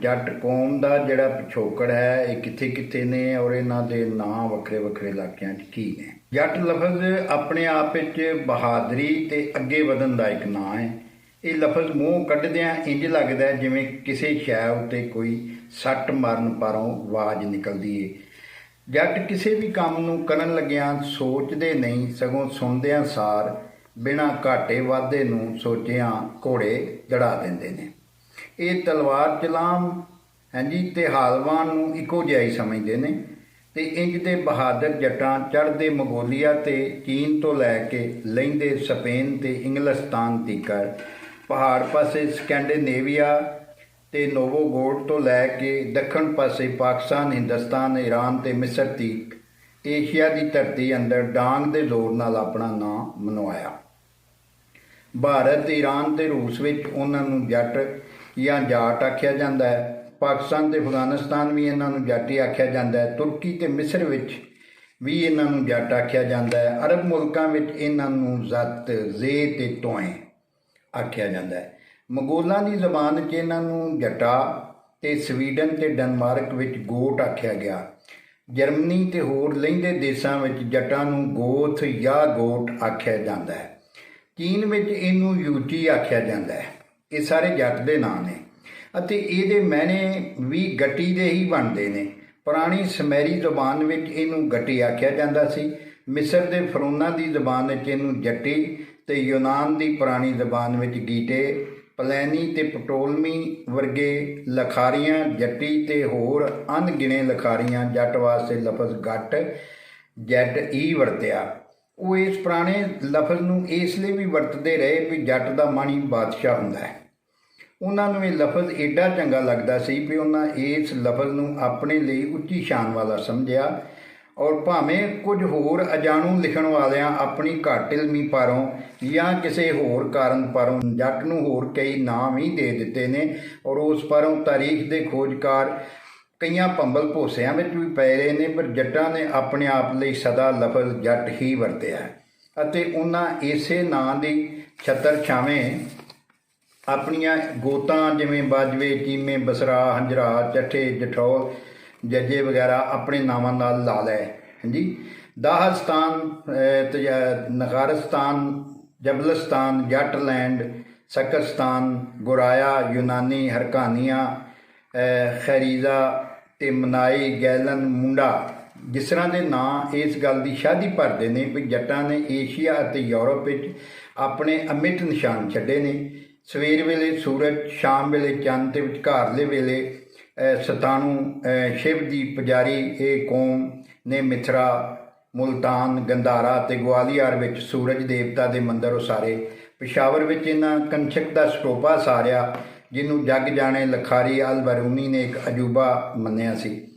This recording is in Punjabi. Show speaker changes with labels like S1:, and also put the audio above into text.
S1: ਜੱਟ ਕੌਮ ਦਾ ਜਿਹੜਾ ਪਿਛੋਕੜ ਹੈ, ਇਹ ਕਿੱਥੇ ਕਿੱਥੇ ਨੇ ਔਰ ਇਹਨਾਂ ਦੇ ਨਾਂ ਵੱਖਰੇ ਵੱਖਰੇ ਇਲਾਕਿਆਂ 'ਚ ਕੀ ਨੇ? ਜੱਟ ਲਫ਼ਜ਼ ਆਪਣੇ ਆਪ ਵਿੱਚ ਬਹਾਦਰੀ ਤੇ ਅੱਗੇ ਵਧਣ ਦਾ ਇੱਕ ਨਾਂ ਹੈ। ਇਹ ਲਫ਼ਜ਼ ਮੂੰਹ ਕੱਢਦਿਆਂ ਇੰਜ ਲੱਗਦਾ ਜਿਵੇਂ ਕਿਸੇ ਸ਼ੈ ਉੱਤੇ ਕੋਈ ਸੱਟ ਮਾਰਨ ਪਾਰੋਂ ਆਵਾਜ਼ ਨਿਕਲਦੀ ਏ। ਜੱਟ ਕਿਸੇ ਵੀ ਕੰਮ ਨੂੰ ਕਰਨ ਲੱਗਿਆਂ ਸੋਚਦੇ ਨਹੀਂ, ਸਗੋਂ ਸੁਣਦਿਆਂ ਸਾਰ ਬਿਨਾਂ ਘਾਟੇ ਵਾਧੇ ਨੂੰ ਸੋਚਿਆਂ ਘੋੜੇ ਦੜਾ ਦਿੰਦੇ ਨੇ। ਇਹ ਤਲਵਾਰ ਚਲਾਮ, ਹਾਂਜੀ, ਤੇ ਹਾਲਵਾਨ ਨੂੰ ਇੱਕੋ ਜਿਹਾ ਹੀ ਸਮਝਦੇ ਨੇ। ਤੇ ਇੰਜ ਦੇ ਬਹਾਦਰ ਜੱਟਾਂ ਚੜ੍ਹਦੇ ਮੰਗੋਲੀਆ ਤੇ ਚੀਨ ਤੋਂ ਲੈ ਕੇ ਲੈਂਦੇ ਸਪੇਨ ਤੇ ਇੰਗਲਿਸਤਾਨ ਤੀਕਰ ਪਹਾੜ ਪਾਸੇ ਸਕੈਂਡੀਨੇਵੀਆ ਤੇ ਨੋਵੋਗੋਡ ਤੋਂ ਲੈ ਕੇ ਦੱਖਣ ਪਾਸੇ ਪਾਕਿਸਤਾਨ, ਹਿੰਦੁਸਤਾਨ, ਈਰਾਨ ਤੇ ਮਿਸਰ ਤੀਕ ਏਸ਼ੀਆ ਦੀ ਧਰਤੀ ਅੰਦਰ ਡਾਂਗ ਦੇ ਜ਼ੋਰ ਨਾਲ ਆਪਣਾ ਨਾਂ ਮਨਵਾਇਆ ਭਾਰਤ, ਈਰਾਨ ਤੇ ਰੂਸ ਵਿੱਚ ਉਹਨਾਂ ਨੂੰ ਜੱਟ ਜਾਂ ਜਾਟ ਆਖਿਆ ਜਾਂਦਾ ਹੈ। ਪਾਕਿਸਤਾਨ ਤੇ ਅਫਗਾਨਿਸਤਾਨ ਵੀ ਇਹਨਾਂ ਨੂੰ ਜੱਟ ਹੀ ਆਖਿਆ ਜਾਂਦਾ ਹੈ। ਤੁਰਕੀ ਤੇ ਮਿਸਰ ਵਿੱਚ ਵੀ ਇਹਨਾਂ ਨੂੰ ਜੱਟ ਆਖਿਆ ਜਾਂਦਾ ਹੈ। ਅਰਬ ਮੁਲਕਾਂ ਵਿੱਚ ਇਹਨਾਂ ਨੂੰ ਜ਼ਤ, ਜ਼ੇ ਤੇ ਤੋਏ ਆਖਿਆ ਜਾਂਦਾ ਹੈ। ਮੰਗੋਲਾਂ ਦੀ ਜ਼ਬਾਨ 'ਚ ਇਹਨਾਂ ਨੂੰ ਜਟਾ ਤੇ ਸਵੀਡਨ ਤੇ ਡੈਨਮਾਰਕ ਵਿੱਚ ਗੋਟ ਆਖਿਆ ਗਿਆ। ਜਰਮਨੀ ਤੇ ਹੋਰ ਲਹਿੰਦੇ ਦੇਸ਼ਾਂ ਵਿੱਚ ਜੱਟਾਂ ਨੂੰ ਗੋਥ ਜਾਂ ਗੋਟ ਆਖਿਆ ਜਾਂਦਾ ਹੈ। ਚੀਨ ਵਿੱਚ ਇਹਨੂੰ ਯੂਚੀ ਆਖਿਆ ਜਾਂਦਾ ਹੈ। ਇਹ ਸਾਰੇ ਜੱਟ ਦੇ ਨਾਂ ਨੇ ਅਤੇ ਇਹਦੇ ਮਾਇਨੇ ਵੀ ਗੱਟੀ ਦੇ ਹੀ ਬਣਦੇ ਨੇ। ਪੁਰਾਣੀ ਸਮੈਰੀ ਜ਼ੁਬਾਨ ਵਿੱਚ ਇਹਨੂੰ ਗੱਟੀ ਆਖਿਆ ਜਾਂਦਾ ਸੀ। ਮਿਸਰ ਦੇ ਫਰੋਨਾ ਦੀ ਜ਼ਬਾਨ ਵਿੱਚ ਇਹਨੂੰ ਜੱਟੀ ਤੇ ਯੂਨਾਨ ਦੀ ਪੁਰਾਣੀ ਜ਼ਬਾਨ ਵਿੱਚ ਗੀਟੇ, ਪਲੈਨੀ ਤੇ ਪਟੋਲਮੀ ਵਰਗੇ ਲਖਾਰੀਆਂ, ਜੱਟੀ ਤੇ ਹੋਰ ਅਣਗਿਣੇ ਲਖਾਰੀਆਂ ਜੱਟ ਵਾਸਤੇ ਲਫ਼ਜ਼ ਗੱਟ ਜੈਟ ਈ ਵਰਤਿਆ। ਉਹ ਇਸ ਪੁਰਾਣੇ ਲਫ਼ਜ਼ ਨੂੰ ਇਸ ਲਈ ਵੀ ਵਰਤਦੇ ਰਹੇ ਵੀ ਜੱਟ ਦਾ ਮਾਣੀ ਬਾਦਸ਼ਾਹ ਹੁੰਦਾ ਹੈ। ਉਹਨਾਂ ਨੂੰ ਇਹ ਲਫ਼ਜ਼ ਏਡਾ ਚੰਗਾ ਲੱਗਦਾ ਸੀ ਵੀ ਉਹਨਾਂ ਇਸ ਲਫ਼ਜ਼ ਨੂੰ ਆਪਣੇ ਲਈ ਉੱਚੀ ਸ਼ਾਨ ਵਾਲਾ ਸਮਝਿਆ ਔਰ ਭਾਵੇਂ ਕੁਝ ਹੋਰ ਅਜਾਣੂ ਲਿਖਣ ਵਾਲਿਆਂ ਆਪਣੀ ਘੱਟ ਇਲਮੀ ਪਰੋਂ ਜਾਂ ਕਿਸੇ ਹੋਰ ਕਾਰਨ ਪਰੋਂ ਜੱਟ ਨੂੰ ਹੋਰ ਕਈ ਨਾਮ ਵੀ ਦੇ ਦਿੱਤੇ ਨੇ ਔਰ ਉਸ ਪਰੋਂ ਤਾਰੀਖ ਦੇ ਖੋਜਕਾਰ ਕਈਆਂ ਭੰਬਲ ਭੋਸਿਆਂ ਵਿੱਚ ਵੀ ਪੈ ਰਹੇ ਨੇ, ਪਰ ਜੱਟਾਂ ਨੇ ਆਪਣੇ ਆਪ ਲਈ ਸਦਾ ਲਫ਼ਜ਼ ਜੱਟ ਹੀ ਵਰਤਿਆ ਅਤੇ ਉਹਨਾਂ ਇਸੇ ਨਾਂ ਦੀ ਛਤਰ ਛਾਵੇਂ ਆਪਣੀਆਂ ਗੋਤਾਂ ਜਿਵੇਂ ਬਾਜਵੇ, ਚੀਮੇ, ਬਸਰਾ, ਹੰਜਰਾ, ਚੱਠੇ, ਜਠੌਲ, ਜੱਜੇ ਵਗੈਰਾ ਆਪਣੇ ਨਾਵਾਂ ਨਾਲ ਲਾ ਲਏ। ਹਾਂਜੀ। ਦਾਹਸਤਾਨ ਨਗਾਰਸਤਾਨ, ਜਬਲਸਤਾਨ, ਜੱਟਲੈਂਡ ਸਕਸਤਾਨ ਗੁਰਾਇਆ, ਯੂਨਾਨੀ, ਹਰਕਾਨੀਆਂ ਖੈਰੀਜ਼ਾ ਤੇ ਮਨਾਈ ਗੈਲਨ ਮੁੰਡਾ। ਜਿਸ ਤਰ੍ਹਾਂ ਦੇ ਨਾਂ ਇਸ ਗੱਲ ਦੀ ਸ਼ਾਦੀ ਭਰਦੇ ਨੇ ਵੀ ਜੱਟਾਂ ਨੇ ਏਸ਼ੀਆ ਅਤੇ ਯੂਰਪ ਵਿੱਚ ਆਪਣੇ ਅਮਿਟ ਨਿਸ਼ਾਨ ਛੱਡੇ ਨੇ। ਸਵੇਰ ਵੇਲੇ ਸੂਰਜ, ਸ਼ਾਮ ਵੇਲੇ ਚੰਦ ਤੇ ਵਿਚਕਾਰਲੇ ਵੇਲੇ ਸਤਾਣੂ ਸ਼ਿਵ ਦੀ ਪੁਜਾਰੀ ਇਹ ਕੌਮ ਨੇ ਮਿਥਰਾ, ਮੁਲਤਾਨ, ਗੰਧਾਰਾ ਤੇ ਗਵਾਲੀਅਰ ਵਿੱਚ ਸੂਰਜ ਦੇਵਤਾ ਦੇ ਮੰਦਰ ਉਸਾਰੇ। ਪਿਸ਼ਾਵਰ ਵਿੱਚ ਇਹਨਾਂ ਕੰਚਕ ਦਾ ਸਟੋਪਾ ਸਾਰਿਆ। ਜਿਹਨੂੰ ਜੱਗ ਜਾਣੇ ਲਖਾਰੀ ਅਲ ਬਰੂਨੀ ਨੇ ਇੱਕ ਅਜੂਬਾ ਮੰਨਿਆ ਸੀ।